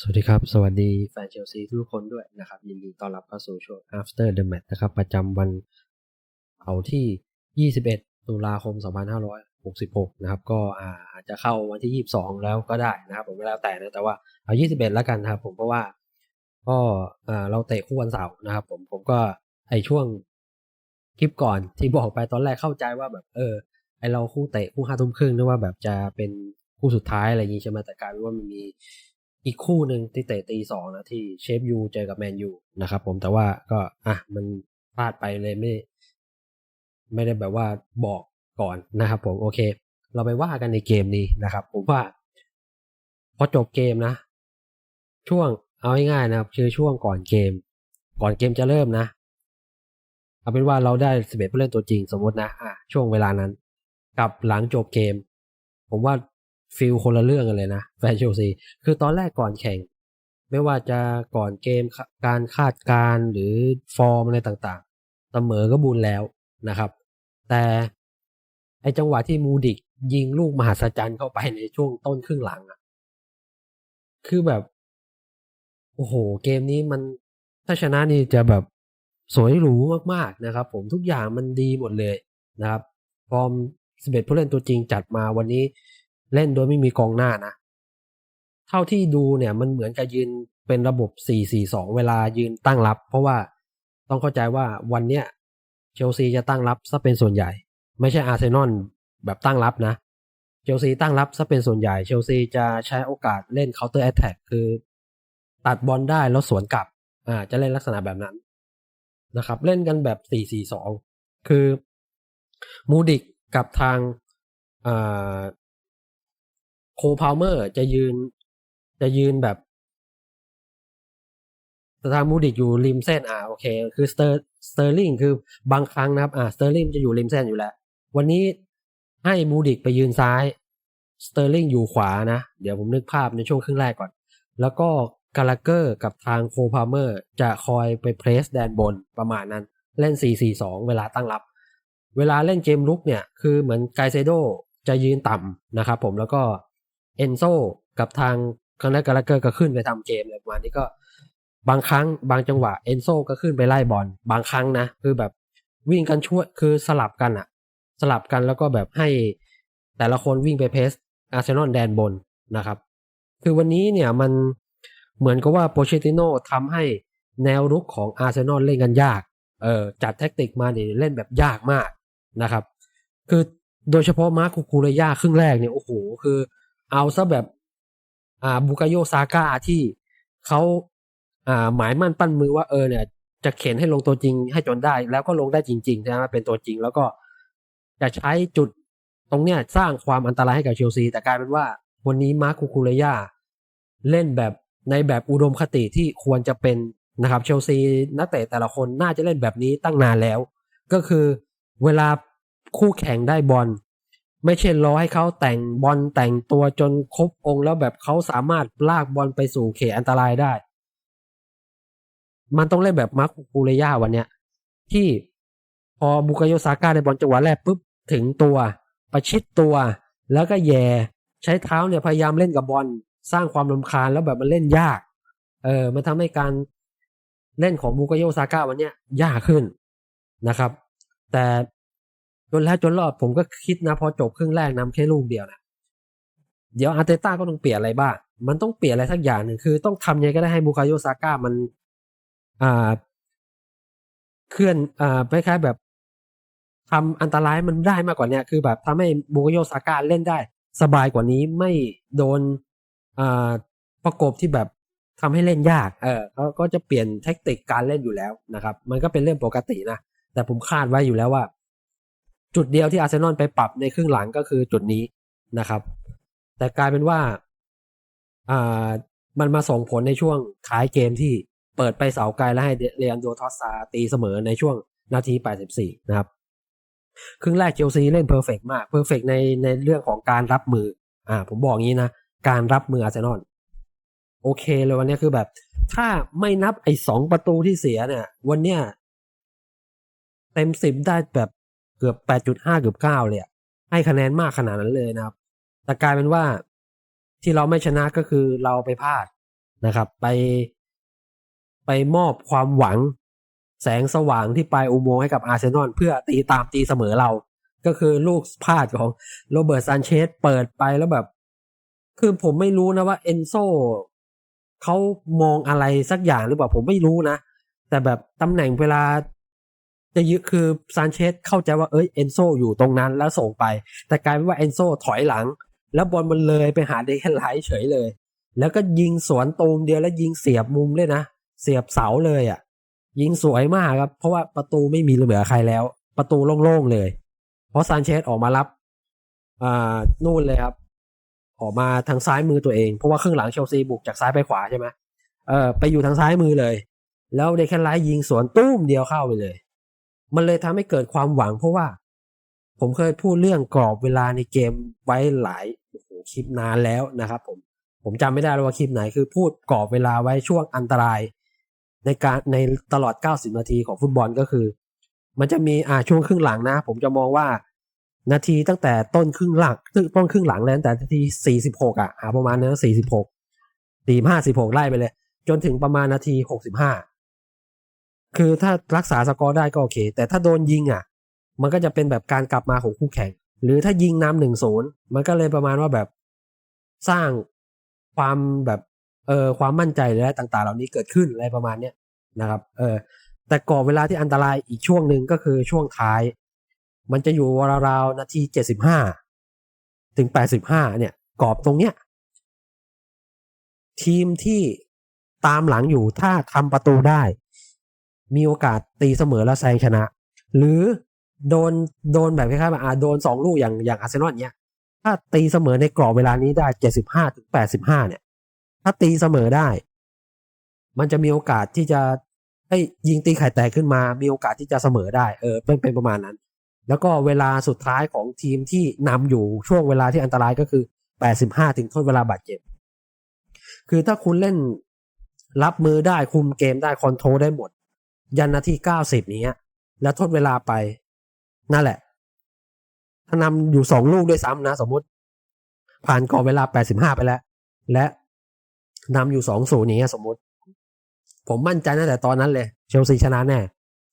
สวัสดีครับ สวัสดีแฟนเชลซีทุกคนด้วยนะครับ ยินดีต้อนรับเข้าสู่ช่วง after the match นะครับ ประจำวันเอาที่ 21 ตุลาคม 2566 นะครับ ก็อาจจะเข้าวันที่ 22 แล้วก็ได้นะครับ ผมแล้วแต่นะแต่ว่าเอา 21 แล้วกันนะครับ ผมเพราะว่าก็เราเตะคู่วันเสาร์นะครับ ผมผมก็ไอช่วงคลิปก่อนที่บอกไปตอนแรกเข้าใจว่าแบบเออไอเราคู่เตะคู่ห้าทุ่มครึ่งนึกว่าแบบจะเป็นคู่สุดท้ายอะไรอย่างนี้ใช่ไหมแต่กลายเป็นว่ามันมี อีกคู่หนึ่งที่เตะตีสองนะที่เชฟยูเจอกับแมนยูนะครับผมแต่ว่าก็อะมันพลาดไปเลยไม่ ไม่ได้แบบว่าบอกก่อนนะครับผมโอเค เราไปว่ากันในเกมนี้นะครับ ผมว่า พอจบเกมนะ ช่วงเอาง่ายๆนะครับคือช่วงก่อนเกม ก่อนเกมจะเริ่มนะเอาเป็นว่าเราได้สิบเอ็ดผู้เล่นตัวจริงสมมตินะอะช่วงเวลานั้น กับหลังจบเกม ผมว่า ฟิลคนละเรื่องกันเลยนะแฟนเชลซีคือตอนแรกก่อนแข่ง ไม่ว่าจะก่อนเกมการคาดการหรือฟอร์มอะไรต่างๆ เสมอก็บุญแล้วนะครับ แต่ไอจังหวะที่มูดิกยิงลูกมหัศจรรย์เข้าไปในช่วงต้นครึ่งหลังอะคือแบบ โอ้โห เกมนี้มันถ้าชนะนี่จะแบบสวยหรูมากๆนะครับ ผมทุกอย่างมันดีหมดเลยนะครับฟอร์มสิบเอ็ดผู้เล่นตัวจริงจัดมาวันนี้ เล่นโดยไม่มีกองหน้านะ เท่าที่ดูเนี่ยมันเหมือนกับยืนเป็นระบบ 4-4-2 เวลายืนตั้งรับ เพราะว่าต้องเข้าใจว่าวันเนี้ยเชลซีจะตั้งรับซะเป็นส่วนใหญ่ ไม่ใช่อาร์เซนอลแบบตั้งรับนะเชลซีตั้งรับซะเป็นส่วนใหญ่ เชลซีจะใช้โอกาสเล่น counter attack คือ ตัดบอลได้แล้วสวนกลับอ่าจะเล่นลักษณะแบบนั้นนะครับ เล่นกันแบบ 4-4-2 คือมูดิกกับทางอ่า โคพาวเมอร์จะยืน จะยืนแบบสตาร์มูดิกอยู่ริมเส้นอ่าโอเค คือสเตอร์สเตอร์ลิงคือบางครั้งนะครับ อ่าสเตอร์ลิงจะอยู่ริมเส้นอยู่แล้ว วันนี้ให้มูดิกไปยืนซ้ายสเตอร์ลิงอยู่ขวานะ เดี๋ยวผมนึกภาพในช่วงครึ่งแรกก่อน แล้วก็กาลาเกอร์กับทางโคพาวเมอร์จะคอยไปเพรสแดนบนประมาณนั้น เล่น 4-4-2 เวลาตั้งรับ เวลาเล่นเกมลุกเนี่ย คือเหมือนไกเซโดจะยืนต่ำนะครับผมแล้วก็ เอนโซกับทางคอนเนกาลเกอร์ก็ขึ้นไปทำเกมอะไรประมาณนี้ก็ บางครั้งบางจังหวะเอนโซก็ขึ้นไปไล่บอลบางครั้งนะ คือแบบวิ่งกันช่วยคือสลับกันอะสลับกันแล้วก็แบบให้แต่ละคนวิ่งไปเพสอาร์เซนอลแดนบนนะครับ คือวันนี้เนี่ยมันเหมือนกับว่าโปเชติโน่ทำให้แนวรุกของอาร์เซนอลเล่นกันยากเออจัดแท็กติกมาเนี่ยเล่นแบบยากมากนะครับ คือโดยเฉพาะมาร์คูคูเรย่าครึ่งแรกเนี่ยโอ้โหคือ เอาซะแบบอ่าบุกโยซาก้าที่เขาอ่าหมายมั่นปั้นมือว่าเออเนี่ย จะเข็นให้ลงตัวจริงให้จนได้ แล้วก็ลงได้จริงๆใช่ไหมเป็นตัวจริง แล้วก็จะใช้จุดตรงเนี้ยสร้างความอันตรายให้กับเชลซี แต่กลายเป็นว่าวันนี้มาร์คูคูเรย่าเล่นแบบในแบบอุดมคติที่ควรจะเป็นนะครับเชลซีนักเตะแต่ละคนน่าจะเล่นแบบนี้ตั้งนานแล้ว ก็คือเวลาคู่แข่งได้บอล ไม่ใช่รอให้เขาแต่งบอลแต่งตัวจนครบองค์แล้วแบบเขาสามารถลากบอลไปสู่เขตอันตรายได้ มันต้องเล่นแบบมาร์คูเรย่าวันเนี้ย ที่พอบุกโยซาก้าในบอลจังหวะแรกปุ๊บถึงตัว ประชิดตัว แล้วก็แย่ใช้เท้าเนี่ยพยายามเล่นกับบอลสร้างความลำคาญแล้วแบบมันเล่นยาก เออ มันทำให้การเล่นของบุกโยซาก้าวันเนี้ยยากขึ้นนะครับ แต่ จนแล้วจนรอดผมก็คิดนะ พอจบครึ่งแรกนำแค่ลูกเดียวนะเดี๋ยวอาร์เตต้าก็ต้องเปลี่ยนอะไรบ้าง มันต้องเปลี่ยนอะไรสักอย่างหนึ่งคือ ต้องทำยังไงก็ได้ให้บูคาโยซาก้ามัน อ่า เคลื่อน อ่าคล้ายๆแบบทำอันตรายมันได้มากกว่านี้คือแบบทำให้บูคาโยซาก้าเล่นได้ สบายกว่านี้ไม่โดน อ่า ประกบที่แบบทำให้เล่นยาก เออเขาก็จะเปลี่ยนเทคนิคการเล่นอยู่แล้วนะครับ มันก็เป็นเรื่องปกตินะ แต่ผมคาดไว้อยู่แล้วว่า จุดเดียวที่อาร์เซนอลไปปรับในครึ่งหลังก็คือจุดนี้นะครับ แต่กลายเป็นว่าอ่ามันมาส่งผลในช่วงท้ายเกมที่เปิดไปเสาไกลแล้วให้เรียนโดทอสซาตีเสมอในช่วงนาที 84 นะครับ ครึ่งแรกเชลซีเล่นเพอร์เฟกมากเพอร์เฟกในในเรื่องของการรับมือ อ่า ผมบอกงี้นะ การรับมืออาร์เซนอลโอเคเลยวันนี้คือแบบ ถ้าไม่นับไอ้สองประตูที่เสียเนี่ย วันเนี้ยเต็มสิบได้แบบ เกือบ 8.5 เกือบ 9 เลยให้คะแนนมากขนาดนั้นเลยนะครับ แต่กลายเป็นว่าที่เราไม่ชนะก็คือเราไปพลาดนะครับ ไป ไปมอบความหวังแสงสว่างที่ปลายอุโมงค์ให้กับอาร์เซนอลเพื่อตีตามตีเสมอเรา ก็คือลูกพลาดของโรเบิร์ตซานเชสเปิดไปแล้วแบบ คือผมไม่รู้นะว่าเอนโซเขามองอะไรสักอย่างหรือเปล่าผมไม่รู้นะ แต่แบบตำแหน่งเวลา จะยึคือซานเชสเข้าใจว่าเอ้ยเอนโซอยู่ตรงนั้นแล้วส่งไป แต่กลายเป็นว่าเอนโซถอยหลัง แล้วบอลมันเลยไปหาเดคไลท์เฉยเลย แล้วก็ยิงสวนตูมเดียวแล้วยิงเสียบมุมเลยนะ เสียบเสาเลยอะ่ะ ยิงสวยมากครับ เพราะว่าประตูไม่มีเหลือใครแล้ว ประตูโล่งๆเลย เพราะซานเชสออกมารับ อ่านู่นเลยครับ ออกมาทางซ้ายมือตัวเอง เพราะว่าครึ่งหลังเชลซีบุกจากซ้ายไปขวาใช่ไหมเออไปอยู่ทางซ้ายมือเลย แล้วเดคไลท์ยิงสวนตุ้มเดียวเข้าไปเลย มันเลยทำให้เกิดความหวังเพราะว่า ผมเคยพูดเรื่องกรอบเวลาในเกมไว้หลายโอ้โหคลิปนานแล้วนะครับ ผมผมจำไม่ได้ว่าคลิปไหนคือพูดกรอบเวลาไว้ช่วงอันตราย ในการในตลอด 90 นาทีของฟุตบอลก็คือ มันจะมีอ่าช่วงครึ่งหลังนะ ผมจะมองว่านาทีตั้งแต่ต้นครึ่งหลังต้นครึ่งหลังเลยตั้งแต่นาที 46 อะอ่าประมาณนั้น46 45 46 ไล่ไปเลย จนถึงประมาณนาที 65 คือถ้ารักษาสกอร์ได้ก็โอเค แต่ถ้าโดนยิงอะ มันก็จะเป็นแบบการกลับมาของคู่แข่ง หรือถ้ายิงนำหนึ่งศูนย์มันก็เลยประมาณว่าแบบสร้างความแบบเออความมั่นใจและต่าง ๆ เหล่านี้เกิดขึ้นอะไรประมาณเนี้ยนะครับ เออแต่ก่อนเวลาที่อันตรายอีกช่วงหนึ่งก็คือช่วงท้าย มันจะอยู่ราวๆนาทีเจ็ดสิบห้าถึงแปดสิบห้าเนี่ยกรอบตรงเนี้ยทีมที่ตามหลังอยู่ถ้าทำประตูได้ มีโอกาสตีเสมอแล้วแซงชนะ หรือโดนโดนแบบคล้ายๆว่าอ่าโดนสองลูกอย่างอย่างอาร์เซนอลเนี้ย ถ้าตีเสมอในกรอบเวลานี้ได้เจ็ดสิบห้าถึงแปดสิบห้าเนี่ย ถ้าตีเสมอได้ มันจะมีโอกาสที่จะให้ยิงตีไข่แตกขึ้นมา มีโอกาสที่จะเสมอได้ เออ เป็นเป็นประมาณนั้น แล้วก็เวลาสุดท้ายของทีมที่นำอยู่ช่วงเวลาที่อันตรายก็คือแปดสิบห้าถึงทดเวลาบาดเจ็บ คือถ้าคุณเล่นรับมือได้คุมเกมได้คอนโทรลได้หมด ยันนาทีเก้าสิบนี้แล้วทดเวลาไป นั่นแหละ ถ้านำอยู่สองลูกด้วยซ้ำนะ สมมติ ผ่านกรอเวลาแปดสิบห้าไปแล้ว และนำอยู่สองศูนย์อย่างเงี้ยสมมติ ผมมั่นใจตั้งแต่ตอนนั้นเลย เชลซีชนะแน่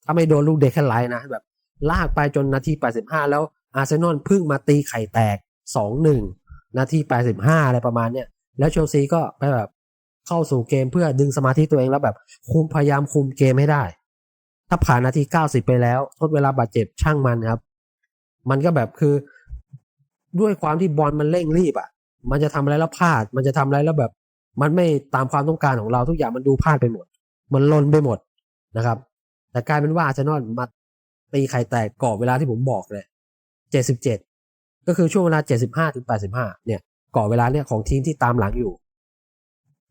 ถ้าไม่โดนลูกเดคแค่ไลท์นะแบบ ลากไปจนนาทีแปดสิบห้าแล้วอาร์เซนอลพิ่งมาตีไข่แตกสองหนึ่งนาทีแปดสิบห้าอะไรประมาณเนี้ยแล้วเชลซีก็ไปแบบเข้าสู่เกมเพื่อดึงสมาธิตัวเองแล้วแบบคุมพยายามคุมเกมให้ได้ ถ้าผ่านนาทีเก้าสิบไปแล้วทดเวลาบาดเจ็บช่างมันครับ มันก็แบบคือ ด้วยความที่บอลมันเร่งรีบอะ มันจะทำอะไรแล้วพลาด มันจะทำอะไรแล้วแบบ มันไม่ตามความต้องการของเราทุกอย่างมันดูพลาดไปหมด มันลนไปหมดนะครับ แต่กลายเป็นว่าอาร์เซนอลมาตีไข่แตกกรอบเวลาที่ผมบอกเลยเจ็ดสิบเจ็ดก็คือช่วงเวลาเจ็ดสิบห้าถึงแปดสิบห้าเนี่ยกรอบเวลาเนี่ยของทีมที่ตามหลังอยู่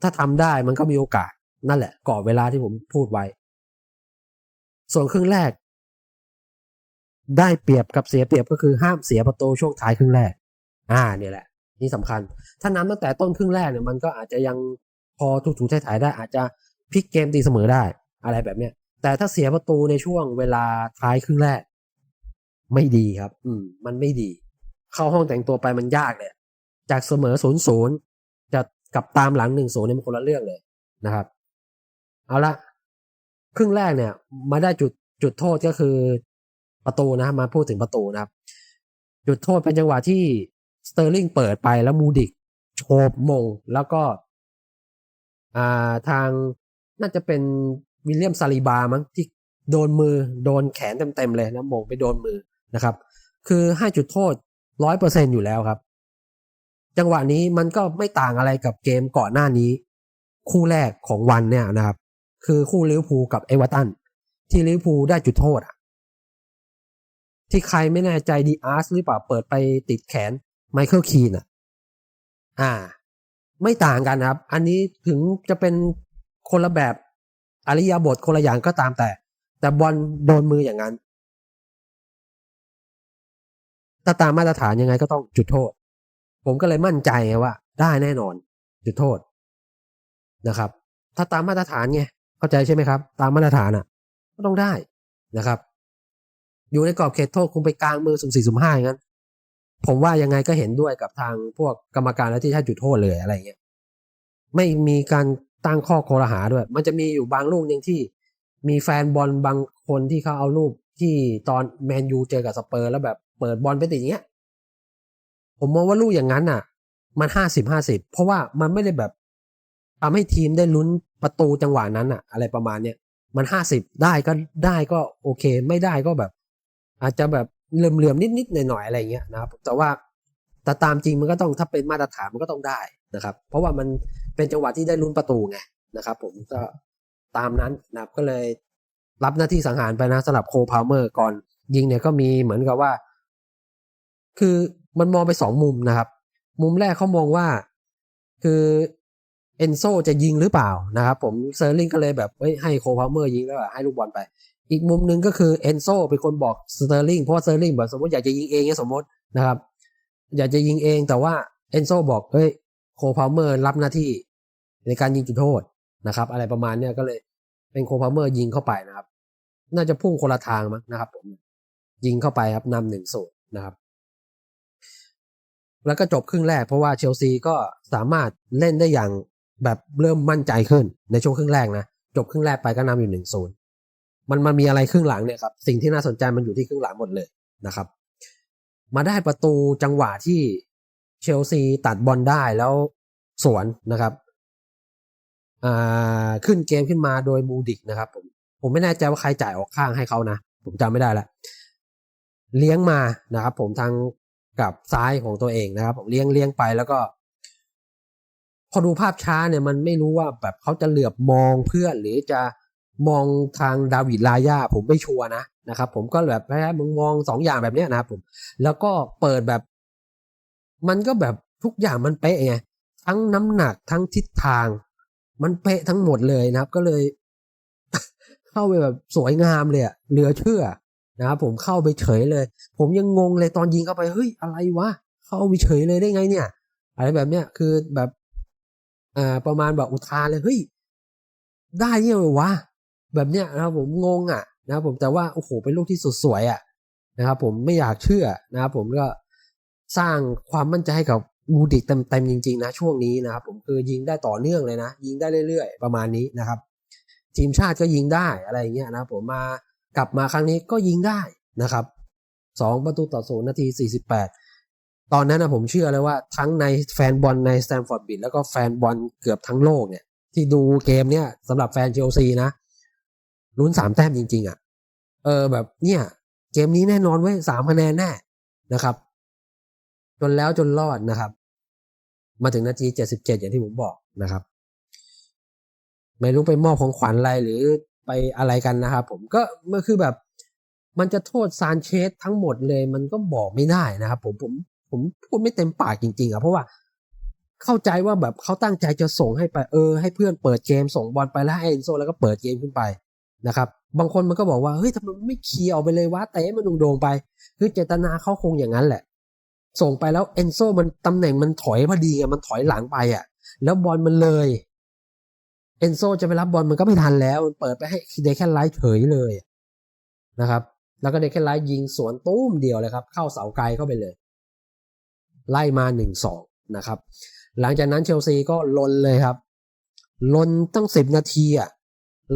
ถ้าทำได้มันก็มีโอกาสนั่นแหละกรอบเวลาที่ผมพูดไว้ ส่วนครึ่งแรก ได้เปรียบกับเสียเปรียบก็คือห้ามเสียประตูช่วงท้ายครึ่งแรก อ่าเนี่ยแหละ นี่สำคัญ ถ้านำตั้งแต่ต้นครึ่งแรกเนี่ยมันก็อาจจะยังพอถูๆถ่ายได้ อาจจะพลิกเกมตีเสมอได้ อะไรแบบเนี้ยแต่ถ้าเสียประตูในช่วงเวลาท้ายครึ่งแรก ไม่ดีครับ อืม มันไม่ดี เข้าห้องแต่งตัวไปมันยากเลยจากเสมอศูนย์ศูนย์จะกลับตามหลังหนึ่งศูนย์เนี่ยมันคนละเรื่องเลยนะครับ เอาละ ครึ่งแรกเนี่ย มาได้จุดจุดโทษก็คือประตูนะมาพูดถึงประตูนะครับ จุดโทษเป็นจังหวะที่สเตอร์ลิงเปิดไปแล้วมูดิกโฉบมงแล้วก็ อ่าทางน่าจะเป็นวิลเลียมซาลีบามั้งที่โดนมือโดนแขนเต็มๆเลยนะมงไปโดนมือนะครับ คือให้จุดโทษร้อยเปอร์เซ็นอยู่แล้วครับ จังหวะนี้มันก็ไม่ต่างอะไรกับเกมก่อนหน้านี้ คู่แรกของวันเนี่ยนะครับ คือคู่ลิเวอร์พูลกับเอเวอร์ตันที่ลิเวอร์พูลได้จุดโทษอะ ที่ใครไม่แน่ใจดีอาร์สหรือเปล่าเปิดไปติดแขนไมเคิลคีนอะ อ่า ไม่ต่างกันครับ อันนี้ถึงจะเป็นคนละแบบอริยาบทคนละอย่างก็ตามแต่ แต่บอลโดนมืออย่างนั้นถ้าตามมาตรฐานยังไงก็ต้องจุดโทษ ผมก็เลยมั่นใจว่า ได้แน่นอน จุดโทษนะครับ ถ้าตามมาตรฐานไง เข้าใจใช่ไหมครับ ตามมาตรฐานอะ ก็ต้องได้นะครับ อยู่ในกรอบเขตโทษคุณไปกลางมือสุ่มสี่สุ่มห้าอย่างนั้น ผมว่ายังไงก็เห็นด้วยกับทางพวกกรรมการแล้วที่ให้จุดโทษเลยอะไรเงี้ยไม่มีการตั้งข้อโครหาด้วย มันจะมีอยู่บางลูกหนึ่งที่มีแฟนบอลบางคนที่เขาเอารูปที่ตอนแมนยูเจอกับสเปอร์แล้วแบบเปิดบอลไปติดอย่างเงี้ย ผมมองว่าลูกอย่างนั้นอะ มันห้าสิบห้าสิบเพราะว่ามันไม่ได้แบบ ทำให้ทีมได้ลุ้นประตูจังหวะนั้นอะอะไรประมาณเนี้ยมันห้าสิบได้ก็ได้ก็โอเค ไม่ได้ก็แบบ อาจจะแบบเหลื่อมๆนิดๆหน่อยๆอะไรเงี้ยนะครับ แต่ว่าแต่ตามจริงมันก็ต้องถ้าเป็นมาตรฐานมันก็ต้องได้นะครับ เพราะว่ามันเป็นจังหวะที่ได้ลุ้นประตูไงนะครับ ผมก็ตามนั้นนะครับก็เลยรับหน้าที่สังหารไปนะสำหรับโคพาวเมอร์ก่อนยิงเนี่ยก็มีเหมือนกับว่า คือมันมองไปสองมุมนะครับ มุมแรกเขามองว่า คือ เอนโซจะยิงหรือเปล่านะครับผมเซอร์ลิงก็เลยแบบเฮ้ยให้โคพาวเมอร์ยิงแล้วให้ลูกบอลไป อีกมุมหนึ่งก็คือเอนโซเป็นคนบอกสเตอร์ลิงเพราะสเตอร์ลิงแบบสมมติอยากจะยิงเองเนี่ยสมมตินะครับ อยากจะยิงเองแต่ว่าเอนโซบอกเฮ้ยโคพาวเมอร์รับหน้าที่ในการยิงจุดโทษนะครับ อะไรประมาณเนี้ยก็เลยเป็นโคพาวเมอร์ยิงเข้าไปนะครับ น่าจะพุ่งคนละทางมั้งนะครับผมยิงเข้าไปครับนำหนึ่งศูนย์นะครับ แล้วก็จบครึ่งแรกเพราะว่าเชลซีก็สามารถเล่นได้อย่าง แบบเริ่มมั่นใจขึ้นในช่วงครึ่งแรกนะจบครึ่งแรกไปก็นำอยู่หนึ่งศูนย์มันมามีอะไรครึ่งหลังเนี่ยครับสิ่งที่น่าสนใจมันอยู่ที่ครึ่งหลังหมดเลยนะครับ มาได้ประตูจังหวะที่เชลซีตัดบอลได้แล้วสวนนะครับอ่าขึ้นเกมขึ้นมาโดยบูดิกนะครับ ผมผมไม่แน่ใจว่าใครจ่ายออกข้างให้เขานะ ผมจำไม่ได้ละเลี้ยงมานะครับ ผมทางกับซ้ายของตัวเองนะครับ ผมเลี้ยงเลี้ยงไปแล้วก็ พอดูภาพช้าเนี่ยมันไม่รู้ว่าแบบเขาจะเหลือบมองเพื่อนหรือจะมองทางดาวิดลายาผมไม่ชัวร์นะนะครับ ผมก็แบบแค่มึงมองสองอย่างแบบเนี้ยนะครับผม แล้วก็เปิดแบบ มันก็แบบทุกอย่างมันเป๊ะไงทั้งน้ำหนักทั้งทิศทาง มันเป๊ะทั้งหมดเลยนะครับ ก็เลย เข้าไปแบบสวยงามเลยเหลือเชื่อนะครับผมเข้าไปเฉยเลย ผมยังงงเลยตอนยิงเข้าไปเฮ้ยอะไรวะเข้าไปเฉยเลยได้ไงเนี่ย อะไรแบบเนี้ยคือแบบ อ่าประมาณแบบอุทานเลยเฮ้ยได้เนี่ยเหรอวะแบบเนี้ยนะครับผมงงอะนะครับผมแต่ว่าโอ้โหเป็นลูกที่สุดสวยอะนะครับผมไม่อยากเชื่อนะครับผมก็สร้างความมั่นใจให้กับบูดิกเต็มๆจริงๆนะช่วงนี้นะครับผมคือยิงได้ต่อเนื่องเลยนะ ยิงได้เรื่อยๆ ประมาณนี้นะครับ ทีมชาติก็ยิงได้อะไรเงี้ยนะผมมากลับมาครั้งนี้ก็ยิงได้นะครับสองประตูต่อศูนย์นาทีสี่สิบแปด ตอนนั้นนะผมเชื่อเลยว่าทั้งในแฟนบอลในสแตมฟอร์ดบิดแล้วก็แฟนบอลเกือบทั้งโลกเนี่ย ที่ดูเกมเนี่ยสำหรับแฟนเชลซีนะลุ้นสามแต้มจริง ๆอะ เออแบบเนี่ย เกมนี้แน่นอนเว้ยสามคะแนนแน่นะครับ จนแล้วจนรอดนะครับ มาถึงนาทีเจ็ดสิบเจ็ดอย่างที่ผมบอกนะครับ ไม่รู้ไปมอบของขวัญอะไรหรือไปอะไรกันนะครับผมก็มันคือแบบ มันจะโทษซานเชสทั้งหมดเลย มันก็บอกไม่ได้นะครับ ผมผม ผมพูดไม่เต็มปากจริงๆอะเพราะว่าเข้าใจว่าแบบเขาตั้งใจจะส่งให้ไปเออให้เพื่อนเปิดเกมส่งบอลไปแล้วให้เอนโซแล้วก็เปิดเกมขึ้นไปนะครับ บางคนมันก็บอกว่าเฮ้ยทำไมไม่เคลียร์ออกไปเลยวะเตะมันโด่งๆไป คือเจตนาเขาคงอย่างนั้นแหละ ส่งไปแล้วเอนโซมันตำแหน่งมันถอยพอดีอะมันถอยหลังไปอะ แล้วบอลมันเลยเอนโซจะไปรับบอลมันก็ไม่ทันแล้วมันเปิดไปให้เดแคนไลท์เฉยเลยนะครับ แล้วก็เดแคนไลท์ยิงสวนตุ้มเดียวเลยครับ เข้าเสาไกลเข้าไปเลย ไล่มาหนึ่งสองนะครับ หลังจากนั้นเชลซีก็ลนเลยครับ ลนตั้งสิบนาทีอะ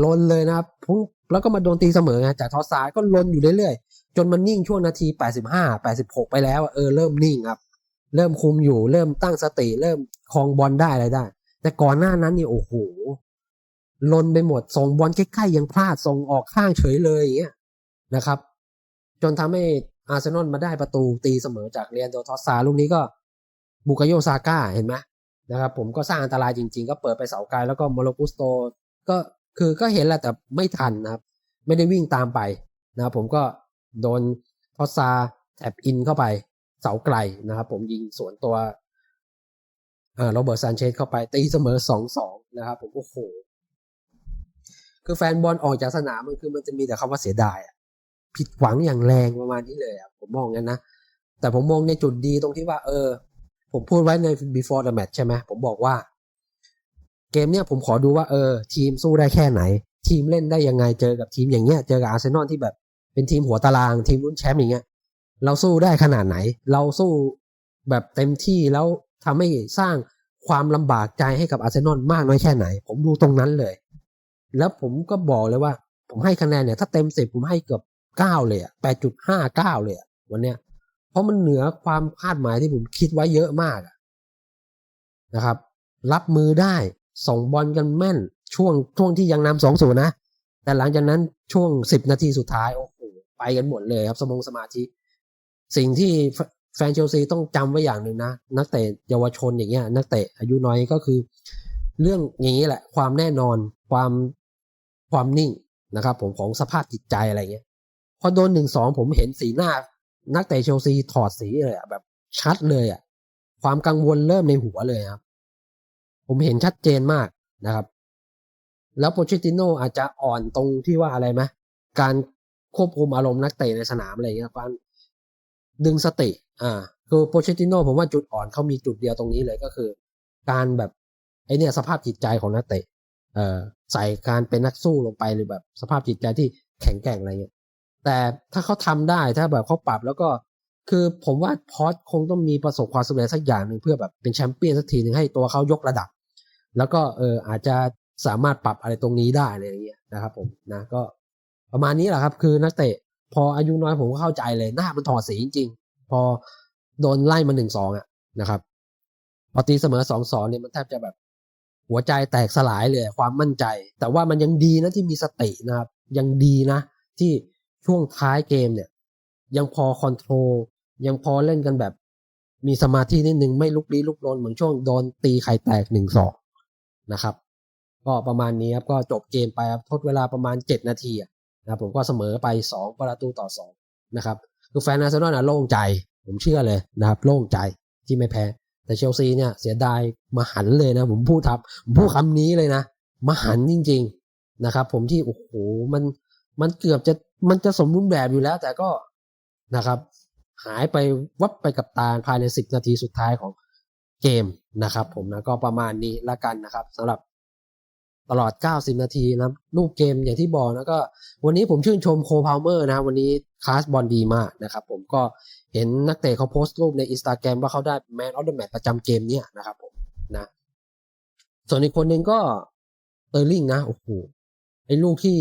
ลนเลยนะครับพุ่งแล้วก็มาโดนตีเสมอไงจากทอสายก็ลนอยู่เรื่อยๆ จนมันนิ่งช่วงนาที 85 86 ไปแล้วเออเริ่มนิ่งครับ เริ่มคุมอยู่เริ่มตั้งสติ เริ่มคลองบอลได้อะไรได้ แต่ก่อนหน้านั้นนี่โอ้โหลนไปหมดส่งบอลใกล้ๆยังพลาดส่งออกข้างเฉยเลยอย่างเงี้ยนะครับ จนทำให้ อาร์เซนอลมาได้ประตูตีเสมอจากเรียนโดทอสซาลูกนี้ก็บุกโยซาก้าเห็นไหมนะครับผมก็สร้างอันตรายจริง ๆ ก็เปิดไปเสาไกลแล้วก็โมโลกุสโตก็คือก็เห็นแหละแต่ไม่ทันนะครับ ไม่ได้วิ่งตามไปนะครับผมก็โดนทอสซาแทบอินเข้าไปเสาไกลนะครับผมยิงสวนตัวโรเบิร์ตซานเชสเข้าไปตีเสมอสองสองนะครับผมโอ้โหคือแฟนบอลออกจากสนามมันคือมันจะมีแต่คำว่าเสียดายอะ ผิดหวังอย่างแรงประมาณนี้เลยอะผมมองงั้นนะ แต่ผมมองในจุดดีตรงที่ว่า เออ ผมพูดไว้ใน before the match ใช่ไหมผมบอกว่า เกมเนี้ยผมขอดูว่าเออ ทีมสู้ได้แค่ไหน ทีมเล่นได้ยังไงเจอกับทีมอย่างเงี้ยเจอกับอาร์เซนอลที่แบบ เป็นทีมหัวตาราง ทีมลุ้นแชมป์อย่างเงี้ย เราสู้ได้ขนาดไหน เราสู้แบบเต็มที่แล้วทำให้สร้างความลำบากใจให้กับอาร์เซนอลมากน้อยแค่ไหน ผมดูตรงนั้นเลย แล้วผมก็บอกเลยว่า ผมให้คะแนนเนี่ย ถ้าเต็มสิบผมให้เกือบ เก้าเลยอะแปดจุดห้าเก้าเลยอะวันเนี้ย เพราะมันเหนือความคาดหมายที่ผมคิดไว้เยอะมากนะครับ รับมือได้ส่งบอลกันแม่นช่วงช่วงที่ยังนำสองศูนย์นะ แต่หลังจากนั้นช่วงสิบนาทีสุดท้ายโอ้โหไปกันหมดเลยครับสมองสมาธิ สิ่งที่แฟนเชลซีต้องจำไว้อย่างหนึ่งนะ นักเตะเยาวชนอย่างเงี้ย นักเตะอายุน้อยก็คือ เรื่องอย่างนี้แหละ ความแน่นอนความความนิ่งนะครับ ผมของสภาพจิตใจอะไรเงี้ย อโดนหนึ่งสองผมเห็นสีหน้า นักเตะเชลซีถอดสีเลยอะแบบชัดเลยอะความกังวลเริ่มในหัวเลยครับ ผมเห็นชัดเจนมากนะครับ แล้วโปเชติโนอาจจะอ่อนตรงที่ว่าอะไรไหมการควบคุมอารมณ์นักเตะในสนามอะไรอย่างเงี้ยการดึงสติ อ่า คือโปเชติโนผมว่าจุดอ่อนเขามีจุดเดียวตรงนี้เลยก็คือ การแบบไอเนี่ยสภาพจิตใจของนักเตะ เอ่อใส่การเป็นนักสู้ลงไปหรือแบบสภาพจิตใจที่แข็งแกร่งอะไรเงี้ย แต่ถ้าเขาทำได้ถ้าแบบเขาปรับแล้วก็คือผมว่าพอสคงต้องมีประสบความสำเร็จสักอย่างหนึ่งเพื่อแบบเป็นแชมเปี้ยนสักทีหนึ่งให้ตัวเขายกระดับ แล้วก็เอออาจจะสามารถปรับอะไรตรงนี้ได้อะไรอย่างเงี้ยนะครับ ผมนะก็ประมาณนี้แหละครับ คือนักเตะ พออายุน้อยผมก็เข้าใจเลยหน้ามันถอดสีจริง ๆ พอโดนไล่มาหนึ่งสองอะนะครับพอตีเสมอสองสองเนี่ยมันแทบจะแบบ หัวใจแตกสลายเลยความมั่นใจ แต่ว่ามันยังดีนะที่มีสตินะครับ ยังดีนะ ที่ ช่วงท้ายเกมเนี่ย ยังพอคอนโทรลยังพอเล่นกันแบบ มีสมาธินิดนึงไม่ลุกลี้ลุกลนเหมือนช่วงโดนตีไข่แตกหนึ่งสองนะครับ ก็ประมาณนี้ครับก็จบเกมไปครับทดเวลาประมาณเจ็ดนาทีนะครับผมก็เสมอไปสองประตูต่อสองนะครับคือแฟนอาร์เซนอลนะโล่งใจ ผมเชื่อเลยนะครับ โล่งใจที่ไม่แพ้ แต่เชลซีเนี่ย เสียดายมาหันเลยนะ ผมพูดทับผมพูดคำนี้เลยนะมาหันจริง ๆนะครับ ผมที่โอ้โหมันมันเกือบจะ มันจะสมบูรณ์แบบอยู่แล้ว แต่ก็นะครับ หายไปวับไปกับตาภายในสิบนาทีสุดท้ายของเกมนะครับ ผมนะก็ประมาณนี้ละกันนะครับสำหรับตลอด 90 นาทีนะลูกเกมอย่างที่บอกนะก็ วันนี้ผมชื่นชมโคพาวเมอร์นะ วันนี้คลาสบอลดีมากนะครับ ผมก็เห็นนักเตะเขาโพสต์รูปในอินสตาแกรมว่าเขาได้แมนออฟเดอะแมตประจำเกมเนี้ยนะครับผมนะ ส่วนอีกคนหนึ่งก็เตอร์ลิงนะ โอ้โหไอ้ลูกที่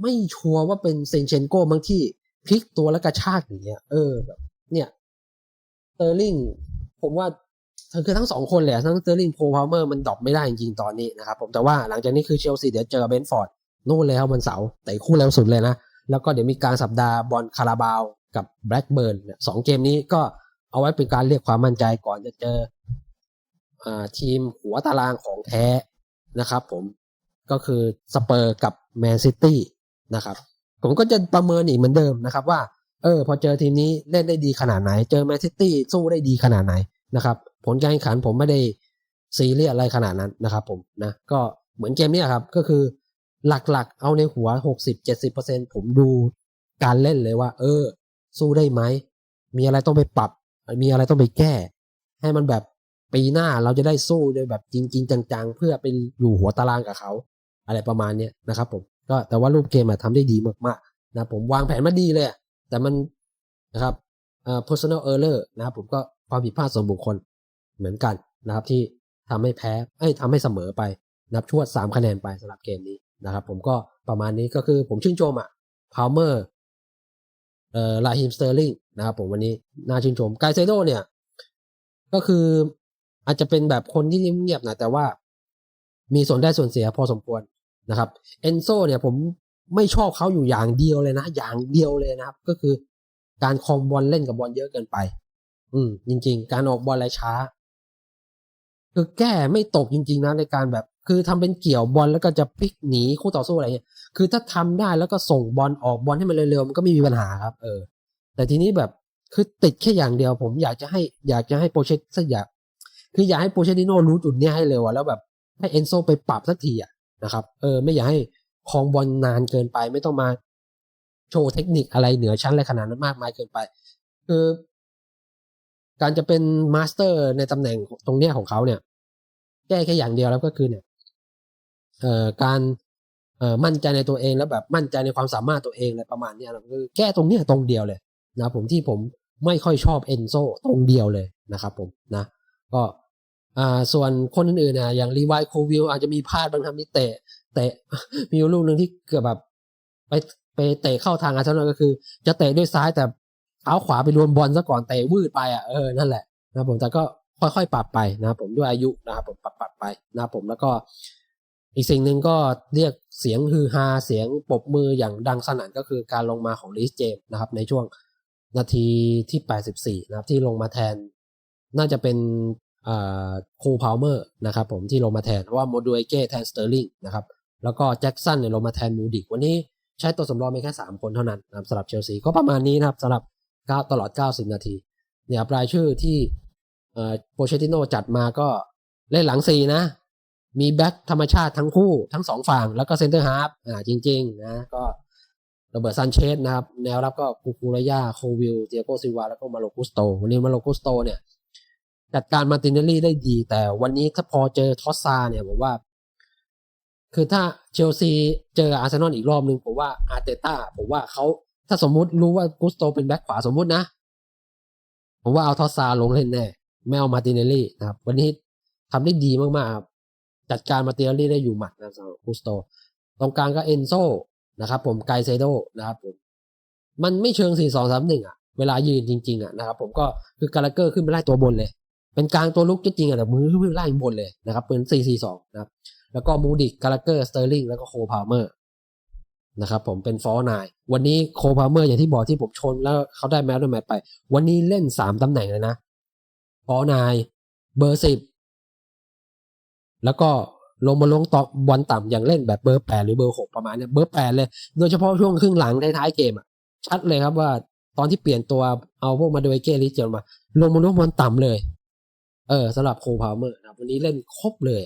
ไม่ชัวร์ว่าเป็นเซนเชนโก้บางที่พลิกตัวแล้วกระชากอย่างเงี้ย เออแบบเนี่ยเตอร์ลิงผมว่าคือทั้งสองคนเละทั้งเตอร์ลิงโพพาวเมอร์มันดรอปไม่ได้จริงๆตอนนี้นะครับผมแต่ว่าหลังจากนี้คือเชลซีเดี๋ยวเจอเบนฟอร์ดนู่นเลยครับวันเสาร์แต่คู่เร็วสุดเลยนะ แล้วก็เดี๋ยวมีการสัปดาห์บอลคาราบาวกับแบล็กเบิร์นสองเกมนี้ก็เอาไว้เป็นการเรียกความมั่นใจก่อนจะเจออทีมหัวตารางของแท้นะครับผม ก็คือสเปอร์กับแมนซิตี้นะครับ ผมก็จะประเมินอีกเหมือนเดิมนะครับว่า เออ พอเจอทีมนี้เล่นได้ดีขนาดไหน เจอแมนซิตี้สู้ได้ดีขนาดไหนนะครับ ผลการแข่งขันผมไม่ได้ซีเรียสอะไรขนาดนั้นนะครับ ผมนะก็เหมือนเกมนี้ครับ ก็คือหลักๆ เอาในหัวหกสิบเจ็ดสิบเปอร์เซ็นผมดูการเล่นเลยว่า เออ สู้ได้ไหม มีอะไรต้องไปปรับ มีอะไรต้องไปแก้ ให้มันแบบปีหน้าเราจะได้สู้โดยแบบจริง ๆ จังๆ เพื่อไปอยู่หัวตารางกับเขา อะไรประมาณเนี้ยนะครับผมก็แต่ว่ารูปเกมอะทำได้ดีมากๆนะผมวางแผนมาดีเลยแต่มันนะครับเอ่อ personal error นะครับผมก็ความผิดพลาดส่วนบุคคลเหมือนกันนะครับที่ทำให้แพ้เอ้ยทำให้เสมอไป นับชวดสามคะแนนไปสำหรับเกมนี้นะครับ ผมก็ประมาณนี้ก็คือผมชื่นชมอะพาวเมอร์เอ่อลาฮิมสเตอร์ลิงนะครับผมวันนี้น่าชื่นชมไกเซโดเนี่ย ก็คืออาจจะเป็นแบบคนที่เงียบๆนะแต่ว่ามีส่วนได้ส่วนเสียพอสมควร นะครับเอนโซเนี่ยผมไม่ชอบเขาอยู่อย่างเดียวเลยนะ อย่างเดียวเลยนะครับ ก็คือการคองบอลเล่นกับบอลเยอะเกินไป อืม จริง ๆ การออกบอลอะไรช้า คือแก้ไม่ตกจริง ๆ นะในการแบบ คือทำเป็นเกี่ยวบอลแล้วก็จะพลิกหนีคู่ต่อสู้อะไรเงี้ยคือถ้าทำได้แล้วก็ส่งบอลออกบอลให้มันเร็วๆมันก็ไม่มีปัญหาครับ เออ แต่ทีนี้แบบคือติดแค่อย่างเดียว ผมอยากจะให้อยากจะให้โปรเชตสักอย่างคืออยากให้โปรเชติโนรู้จุดนี้ให้เร็วอะแล้วแบบให้เอนโซไปปรับสักทีอะ นะครับ เออ ไม่อยากให้คลองบอลนานเกินไปไม่ต้องมาโชว์เทคนิคอะไรเหนือชั้นอะไรขนาดนั้นมากมายเกินไป คือการจะเป็นมาสเตอร์ในตำแหน่งตรงเนี้ยของเขาเนี่ยแก้แค่อย่างเดียวแล้วก็คือเนี่ยเอ่อการเอ่อมั่นใจในตัวเองแล้วแบบมั่นใจในความสามารถตัวเองอะไรประมาณเนี้ยคือแก้ตรงเนี้ยตรงเดียวเลยนะผมที่ผมไม่ค่อยชอบเอนโซตรงเดียวเลยนะครับผมนะ ก็ อ่าส่วนคนอื่นๆนี่ยอย่างรีไวโควิลอาจจะมีพลาดบางทำที่เตะ เตะมีลูกหนึ่งที่เกือบแบบไปไปเตะเข้าทางอาร์เซนอลก็คือ จะเตะด้วยซ้ายแต่เท้าขวาไปรวมบอลซะก่อนเตะวืดไปอะเออนั่นแหละนะผมแต่ก็ค่อยๆปรับไปนะผมด้วยอายุนะครับผมปรับปรับไปนะผมแล้วก็ อีกสิ่งหนึ่งก็เรียกเสียงฮือฮาเสียงปบมืออย่างดังสนั่นก็คือการลงมาของลิสเจมนะครับ ในช่วงนาทีที่ 84 นะครับ ที่ลงมาแทน น่าจะเป็น โคพาวเมอร์นะครับผมที่ลงมาแทนว่าโมดูเอเก้แทนสเตอร์ลิงนะครับแล้วก็แจ็กสันเนี่ยลงมาแทนมูดิกวันนี้ใช้ตัวสำรองเพีแค่ 3 คนเท่านั้นนะสำหรับเชลซีก็ประมาณนี้นะครับสำหรับ9ตลอด 90 นาทีเนี่ยรายชื่อที่โปเชติโนจัดมาก็เล่นหลังสี่นะ มีแบ็คธรรมชาติทั้งคู่ทั้งสองฝั่งแล้วก็เซนเตอร์ฮาร์ฟอ่าจริงๆนะก็โรเบิร์ตซันเชสนะครับ แนวรับก็กูคูรยาโควิลเตียโกซิวาแล้วก็มาโลกุสโต วันนี้มาโลกุสโตเนี่ย จัดการมาตินเนลลี่ได้ดี แต่วันนี้ถ้าพอเจอทอสซาเนี่ยผมว่า คือถ้าเชลซีเจออาร์เซนอลอีกรอบนึงผมว่าอาร์เตต้าผมว่าเขาถ้าสมมุติรู้ว่ากุสโตเป็นแบ็คขวาสมมุตินะ ผมว่าเอาทอสซาลงเล่นแน่ไม่เอามาตินเนลลี่นะครับ วันนี้ทำได้ดีมากๆครับจัดการมาตินเตียรี่ได้อยู่หมัดนะครับสำหรับกุสโตตรงกลางก็เอนโซนะครับผมไกเซโดนะครับผมมันไม่เชิง4 2 3 1อะ เวลายืนจริง ๆ อะนะครับผมก็คือกาลาเกอร์ขึ้นไปไล่ตัวบนเลย เป็นกลางตัวลุกจริงๆแต่มือขึ้นไปไล่บนเลยนะครับเป็น 4 4 2 นะครับ แล้วก็มูดิกกาลาเกอร์สเตอร์ลิงแล้วก็โคพาวเมอร์นะครับผมเป็นฟอร์นายวันนี้โคพาวเมอร์อย่างที่บอกที่ผมชนแล้วเขาได้แมตช์ด้วยแมตช์ไป วันนี้เล่น3ตำแหน่งเลยนะฟอร์นายเบอร์สิบแล้วก็ลงมาลงต่อบอลต่ำอย่างเล่นแบบเบอร์แปดหรือเบอร์หกประมาณเนี้ยเบอร์แปดเลย โดยเฉพาะช่วงครึ่งหลังท้ายๆเกมอะชัดเลยครับว่าตอนที่เปลี่ยนตัวเอาพวกมาโดยเกลิสเจอมา ลงมาลงบอลต่ำเลย เออสำหรับโคพาวเมอร์นะวันนี้เล่นครบเลย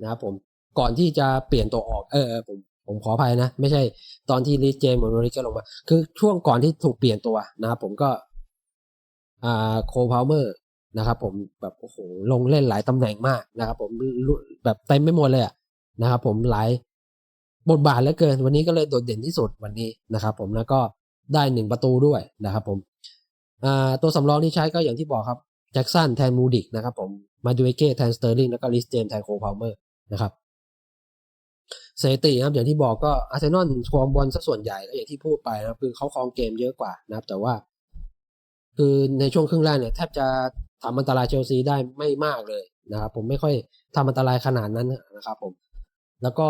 นะครับผมก่อนที่จะเปลี่ยนตัวออกเออผมผมขออภัยนะ ไม่ใช่ตอนที่ลิเจมส์โมริเกลงมา คือช่วงก่อนที่ถูกเปลี่ยนตัวนะครับผมก็อ่าโคพาวเมอร์นะครับผมแบบโอ้โหลงเล่นหลายตำแหน่งมากนะครับ ผมแบบเต็มไม่หมดเลยอะนะครับผมหลายบทบาทเหลือเกิน วันนี้ก็เลยโดดเด่นที่สุดวันนี้นะครับ ผมแล้วก็ได้หนึ่งประตูด้วยนะครับ ผมอ่าตัวสำรองที่ใช้ก็อย่างที่บอกครับ แจ็กสันแทนมูดิกนะครับผมมาดูเอเก้แทนสเตอร์ลิงแล้วก็ลิสเจมแทนโคพาวเมอร์นะครับสถิติครับอย่างที่บอกก็อาร์เซนอลครองบอลซะส่วนใหญ่ก็อย่างที่พูดไปนะครับคือเขาครองเกมเยอะกว่านะครับ แต่ว่า คือในช่วงครึ่งแรกเนี่ยแทบจะทำอันตรายเชลซีได้ไม่มากเลยนะครับผมไม่ค่อยทำอันตรายขนาดนั้นนะครับผม แล้วก็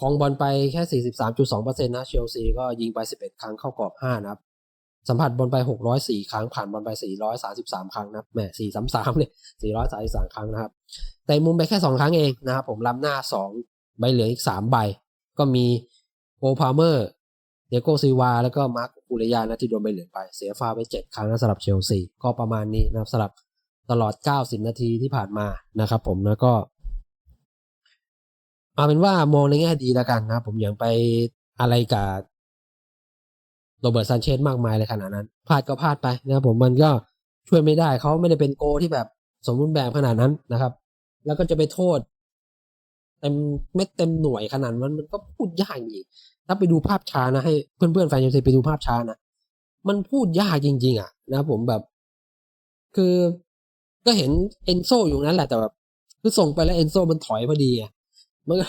ของบอลไปแค่ 43.2%นะเชลซีก็ยิงไป 11 ครั้งเข้ากรอบ 5 นะครับ สัมผัสบอลไป604ครั้ง ผ่านบอลไป433ครั้งนะแหม433เลย433ครั้งนะครับ แต่มุมไปแค่2ครั้งเองนะครับผมล้ำหน้า2ใบเหลืองอีก3ใบ ก็มีโอพาเมอร์เดโกซิวา แล้วก็มาร์คกูเรยานะที่โดนใบเหลืองไป เสียฟาไป7ครั้งนะสำหรับเชลซีก็ประมาณนี้นะครับสำหรับตลอด90นาทีที่ผ่านมานะครับ ผมแล้วก็เอาเป็นว่ามองในแง่ดีแล้วกันนะผมอย่างไปอะไรกับ โรเบิร์ตซันเชสมากมายเลยขนาดนั้นพลาดก็พลาดไปนะครับผมมันก็ช่วยไม่ได้เขาไม่ได้เป็นโกที่แบบสมบูรณ์แบบขนาดนั้นนะครับ แล้วก็จะไปโทษเต็มเม็ดเต็มหน่วยขนาดนั้นมันก็พูดยากอีกถ้าไปดูภาพช้านะให้เพื่อนๆแฟนยูซีไปดูภาพช้านะมันพูดยากจริง ๆ อะ นะผมแบบ คือก็เห็นเอนโซอยู่นั้นแหละแต่แบบคือส่งไปแล้วเอนโซมันถอยพอดีอะมันก็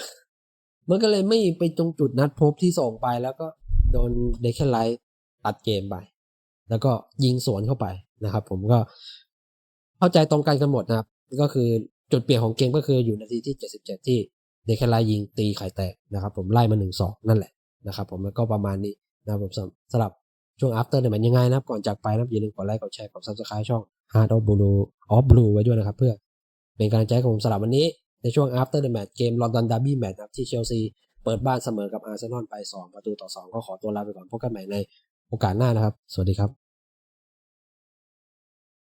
มันก็เลยไม่ไปตรงจุดนัดพบที่ส่งไปแล้วก็ โดนเดคแคนไลท์ตัดเกมไป แล้วก็ยิงสวนเข้าไปนะครับ ผมก็เข้าใจตรงกันกันหมดนะครับ ก็คือจุดเปลี่ยนของเกมก็คืออยู่นาทีที่ 77 ที่เดคแคนไลท์ยิงตีไข่แตกนะครับ ผมไล่มาหนึ่งสองนั่นแหละนะครับ ผมแล้วก็ประมาณนี้นะครับผมสำหรับช่วง after เนี่ยมันยังไงนะครับ ก่อนจากไปนะครับอย่าลืมกดไลค์กดแชร์กด subscribe ช่อง Hard of Blue of Blue ไว้ด้วยนะครับ เพื่อเป็นกำลังใจของผมสำหรับวันนี้ในช่วง after the match เกมลอนดอนดาร์บี้แมตช์ครับที่เชลซี เปิดบ้านเสมอกับอาร์เซนอลไป 2 ประตูต่อ 2 ก็ขอตัวลาไปก่อนพบกันใหม่ในโอกาสหน้านะครับ สวัสดีครับ